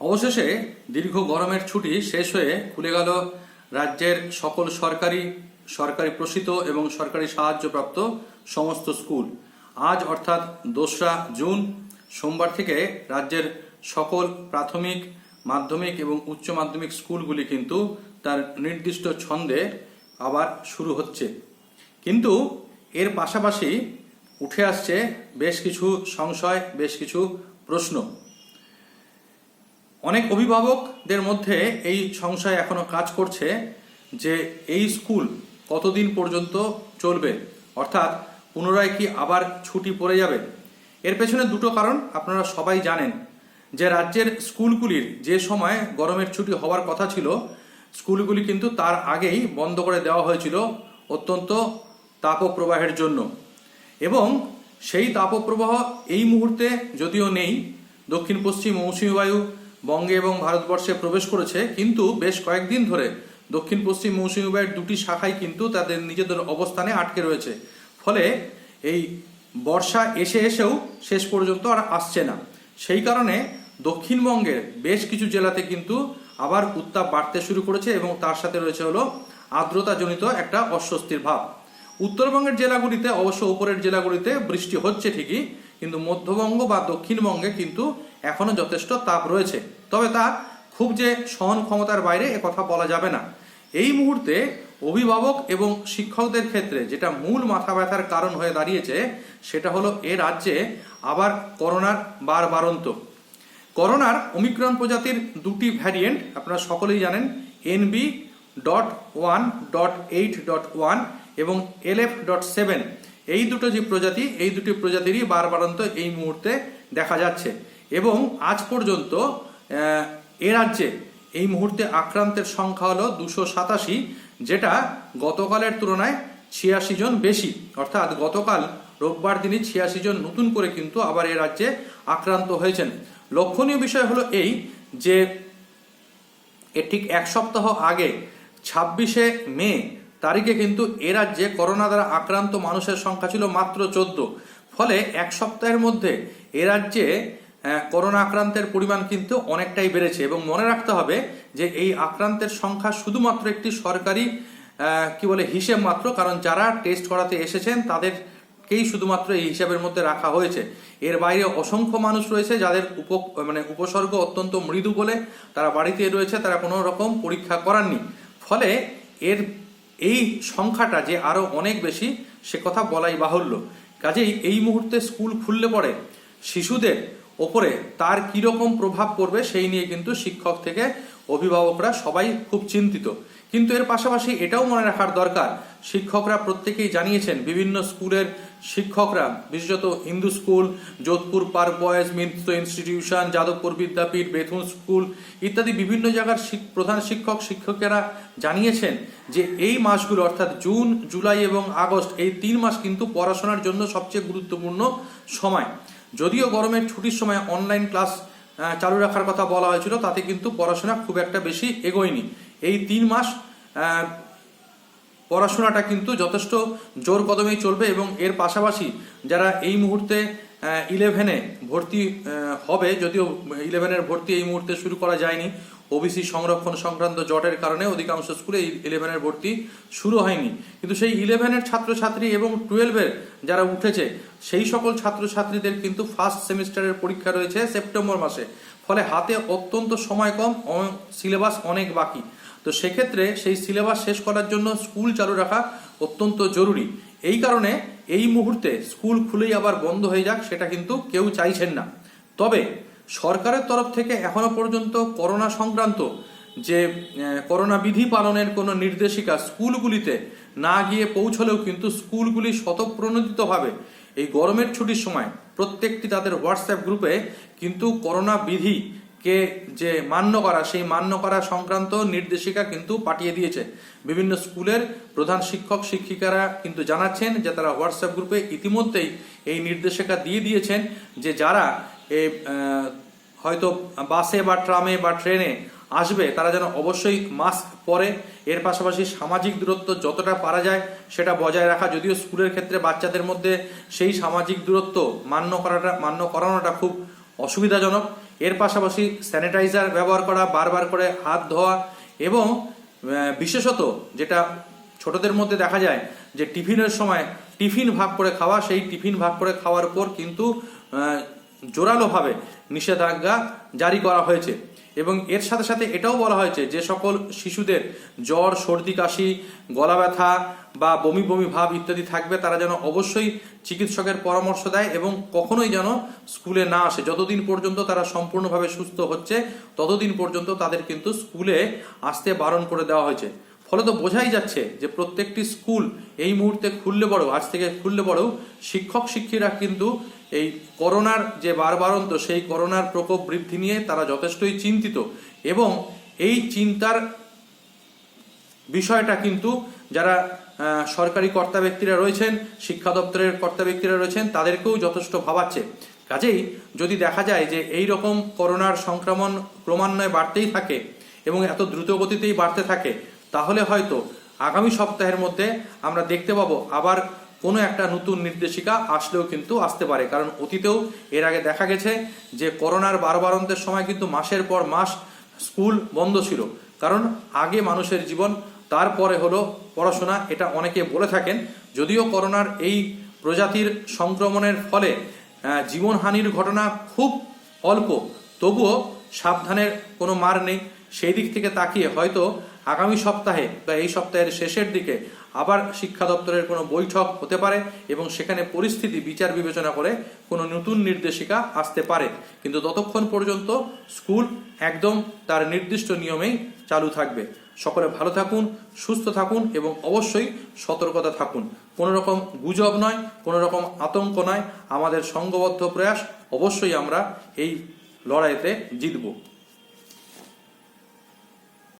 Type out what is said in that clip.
অবশেষে দীর্ঘ গরমের ছুটি শেষ হয়ে খুলে গেল রাজ্যের সকল সরকারি সরকারি প্রসিত এবং সরকারি সাহায্যপ্রাপ্ত সমস্ত স্কুল। আজ অর্থাৎ দোসরা জুন, সোমবার থেকে রাজ্যের সকল প্রাথমিক, মাধ্যমিক এবং উচ্চ মাধ্যমিক স্কুলগুলি কিন্তু তার নির্দিষ্ট ছন্দে আবার শুরু হচ্ছে। কিন্তু এর পাশাপাশি উঠে আসছে বেশ কিছু সংশয়, বেশ কিছু প্রশ্ন। অনেক অভিভাবকদের মধ্যে এই সংশয় এখনও কাজ করছে যে এই স্কুল কতদিন পর্যন্ত চলবে? অর্থাৎ পুনরায় কি আবার ছুটি পড়ে যাবে? এর পেছনে দুটো কারণ আপনারা সবাই জানেন। যে রাজ্যের স্কুলগুলির যে সময় গরমের ছুটি হওয়ার কথা ছিল, স্কুলগুলি কিন্তু তার আগেই বন্ধ করে দেওয়া হয়েছিল অত্যন্ত তাপপ্রবাহের জন্য। এবং সেই তাপপ্রবাহ এই মুহূর্তে যদিও নেই দক্ষিণ পশ্চিম মৌসুমী বায়ু বঙ্গে এবং ভারতবর্ষে প্রবেশ করেছে, কিন্তু বেশ কয়েকদিন ধরে দক্ষিণ পশ্চিম মৌসুমী বায়ুর দুটি শাখাই কিন্তু তাদের নিজেদের অবস্থানে আটকে রয়েছে। ফলে এই বর্ষা এসে এসেও শেষ পর্যন্ত আর আসছে না। সেই কারণে দক্ষিণবঙ্গের বেশ কিছু জেলাতে কিন্তু আবার উত্তাপ বাড়তে শুরু করেছে এবং তার সাথে রয়েছে হলো আর্দ্রতাজনিত একটা অস্বস্তির ভাব। উত্তরবঙ্গের জেলাগুলিতে, অবশ্য উপরের জেলাগুলিতে বৃষ্টি হচ্ছে ঠিকই, কিন্তু মধ্যবঙ্গ বা দক্ষিণবঙ্গে কিন্তু এখনও যথেষ্ট তাপ রয়েছে। তবে তা খুব যে সহন ক্ষমতার বাইরে কথা বলা যাবে না। এই মুহূর্তে অভিভাবক এবং শিক্ষকদের ক্ষেত্রে যেটা মূল মাথা ব্যথার কারণ হয়ে দাঁড়িয়েছে, সেটা হলো এ রাজ্যে আবার করোনার বার বারন্ত। করোনার ওমিক্রন প্রজাতির দুটি ভ্যারিয়েন্ট আপনারা সকলেই জানেন, NB dot one dot eight dot one এবং এলএফ ডট সেভেন। এই দুটো যে প্রজাতি, এই দুটি প্রজাতিরই বারবারন্ত এই মুহূর্তে দেখা যাচ্ছে। এবং আজ পর্যন্ত এ রাজ্যে এই মুহূর্তে আক্রান্তের সংখ্যা হলো দুশো সাতাশি, যেটা গতকালের তুলনায় ছিয়াশি জন বেশি। অর্থাৎ গতকাল রোববার দিনই ছিয়াশি জন নতুন করে কিন্তু আবার এ রাজ্যে আক্রান্ত হয়েছেন। লক্ষণীয় বিষয় হলো এই যে, এর ঠিক এক সপ্তাহ আগে, ছাব্বিশে মে তারিখে কিন্তু এ রাজ্যে করোনা দ্বারা আক্রান্ত মানুষের সংখ্যা ছিল মাত্র চোদ্দ। ফলে এক সপ্তাহের মধ্যে এ রাজ্যে করোনা আক্রান্তের পরিমাণ কিন্তু অনেকটাই বেড়েছে এবং মনে রাখতে হবে যে এই আক্রান্তের সংখ্যা শুধুমাত্র একটি সরকারি কি বলে, হিসেব মাত্র, কারণ যারা টেস্ট করাতে এসেছেন তাদের কেই শুধুমাত্র এই হিসাবের মধ্যে রাখা হয়েছে। এর বাইরে অসংখ্য মানুষ রয়েছে যাদের উপ মানে উপসর্গ অত্যন্ত মৃদু বলে তারা বাড়িতে রয়েছে, তারা কোনো রকম পরীক্ষা করাননি। ফলে এর, এই সংখ্যাটা যে আরও অনেক বেশি, সে কথা বলাই বাহুল্য। কাজেই এই মুহূর্তে স্কুল খুললে পরে শিশুদের ওপরে তার কীরকম প্রভাব পড়বে সেই নিয়ে কিন্তু শিক্ষক থেকে অভিভাবকরা সবাই খুব চিন্তিত। কিন্তু এর পাশাপাশি এটাও মনে রাখার দরকার, শিক্ষকরা প্রত্যেকেই জানিয়েছেন, বিভিন্ন স্কুলের শিক্ষকরা, বিশেষত Hindu school, Jodhpur park boys Mitra institution, Jadavpur Vidyapith, Bethune school ইত্যাদি বিভিন্ন জায়গার প্রধান শিক্ষক, শিক্ষকেরা জানিয়েছেন যে এই মাসগুলো অর্থাৎ জুন, জুলাই এবং আগস্ট এই তিন মাস কিন্তু পড়াশোনার জন্য সবচেয়ে গুরুত্বপূর্ণ সময়। যদিও গরমের ছুটির সময় অনলাইন ক্লাস চালু রাখার কথা বলা হয়েছিল, তাতে কিন্তু পড়াশোনা খুব একটা বেশি এগোয়নি। এই তিন মাস পড়াশোনাটা কিন্তু যথেষ্ট জোর কদমেই চলবে এবং এর পাশাপাশি যারা এই মুহূর্তে ইলেভেনে ভর্তি হবে। যদিও ইলেভেনের ভর্তি এই মুহূর্তে শুরু করা যায়নি। ওবিসি সংরক্ষণ সংক্রান্ত জটের কারণে অধিকাংশ স্কুলে ইলেভেনের ভর্তি শুরু হয়নি। কিন্তু সেই ইলেভেনের ছাত্রছাত্রী এবং টুয়েলভের যারা উঠেছে, সেই সকল ছাত্রছাত্রীদের কিন্তু ফার্স্ট সেমিস্টারের পরীক্ষা রয়েছে সেপ্টেম্বর মাসে। ফলে হাতে অত্যন্ত সময় কম সিলেবাস অনেক বাকি। তো সেক্ষেত্রে সেই সিলেবাস শেষ করার জন্য স্কুল চালু রাখা অত্যন্ত জরুরি। এই কারণে এই মুহূর্তে স্কুল খুলেই আবার বন্ধ হয়ে যাক, সেটা কিন্তু কেউ চাইছেন না। তবে সরকারের তরফ থেকে এখনও পর্যন্ত করোনা সংক্রান্ত যে করোনা বিধি পালনের কোনো নির্দেশিকা স্কুলগুলিতে না গিয়ে পৌঁছলেও কিন্তু স্কুলগুলি স্বতঃপ্রণোদিতভাবে এই গরমের ছুটির সময় প্রত্যেকটি তাদের হোয়াটসঅ্যাপ গ্রুপে কিন্তু করোনা বিধি কে যে মান্য করা, সেই মান্য করা সংক্রান্ত নির্দেশিকা কিন্তু পাঠিয়ে দিয়েছে। বিভিন্ন স্কুলের প্রধান শিক্ষক, শিক্ষিকারা কিন্তু জানাচ্ছেন যে তারা হোয়াটসঅ্যাপ গ্রুপে ইতিমধ্যেই এই নির্দেশিকা দিয়ে দিয়েছেন যে যারা এ হয়তো বাসে বা ট্রামে বা ট্রেনে আসবে, তারা যেন অবশ্যই মাস্ক পরে। এর পাশাপাশি সামাজিক দূরত্ব যতটা পারা যায় সেটা বজায় রাখা, যদিও স্কুলের ক্ষেত্রে বাচ্চাদের মধ্যে সেই সামাজিক দূরত্ব মান্য করাটা, মান্য করানোটা খুব অসুবিধাজনক। এর পাশাপাশি স্যানিটাইজার ব্যবহার করা, বারবার করে হাত ধোয়া এবং বিশেষত যেটা ছোটদের মধ্যে দেখা যায় যে টিফিনের সময় টিফিন ভাগ করে খাওয়া, সেই টিফিন ভাগ করে খাওয়ার পর কিন্তু জোরালোভাবে নিষেধাজ্ঞা জারি করা হয়েছে। এবং এর সাথে সাথে এটাও বলা হয়েছে যে সকল শিশুদের জ্বর, সর্দি, কাশি, গলা ব্যথা বা বমি বমি ভাব ইত্যাদি থাকবে, তারা যেন অবশ্যই চিকিৎসকের পরামর্শ দেয় এবং কখনোই যেন স্কুলে না আসে। যতদিন পর্যন্ত তারা সম্পূর্ণভাবে সুস্থ হচ্ছে, ততদিন পর্যন্ত তাদের কিন্তু স্কুলে আসতে বারণ করে দেওয়া হয়েছে। ফলে তো বোঝাই যাচ্ছে যে প্রত্যেকটি স্কুল এই মুহূর্তে খুললে বড় আজ থেকে খুললে বড়ও শিক্ষক শিক্ষিরা কিন্তু এই করোনার যে বারবারন্ত, সেই করোনার প্রকোপ বৃদ্ধি নিয়ে তারা যথেষ্টই চিন্তিত এবং এই চিন্তার বিষয়টা কিন্তু যারা সরকারি কর্তা ব্যক্তিরা রয়েছেন, শিক্ষা দপ্তরের কর্তা ব্যক্তিরা রয়েছেন, তাদেরকেও যথেষ্ট ভাবাচ্ছে। কাজেই যদি দেখা যায় যে এই রকম করোনার সংক্রমণ ক্রমান্বয়ে বাড়তেই থাকে এবং এত দ্রুত গতিতেই বাড়তে থাকে, তাহলে হয়তো আগামী সপ্তাহের মধ্যে আমরা দেখতে পাবো আবার কোনো একটা নতুন নির্দেশিকা আসলেও কিন্তু আসতে পারে। কারণ অতীতেও এর আগে দেখা গেছে যে করোনার বারবারন্তের সময় কিন্তু মাসের পর মাস স্কুল বন্ধ ছিল। কারণ আগে মানুষের জীবন, তারপরে হলো পড়াশোনা, এটা অনেকে বলে থাকেন। যদিও করোনার এই প্রজাতির সংক্রমণের ফলে জীবনহানির ঘটনা খুব অল্প, তবুও সাবধানের কোনো মার নেই। সেই দিক থেকে তাকিয়ে হয়তো আগামী সপ্তাহে বা এই সপ্তাহের শেষের দিকে আবার শিক্ষা দপ্তরের কোনো বৈঠক হতে পারে এবং সেখানে পরিস্থিতি, বিচার বিবেচনা করে কোনো নতুন নির্দেশিকা আসতে পারে। কিন্তু ততক্ষণ পর্যন্ত স্কুল একদম তার নির্দিষ্ট নিয়মেই চালু থাকবে। সকলে ভালো থাকুন, সুস্থ থাকুন এবং অবশ্যই সতর্কতা থাকুন। কোনো রকম গুজব নয়, কোনো রকম আতঙ্ক নয়। আমাদের সঙ্গবদ্ধ প্রয়াস অবশ্যই আমরা এই লড়াইতে জিতবো।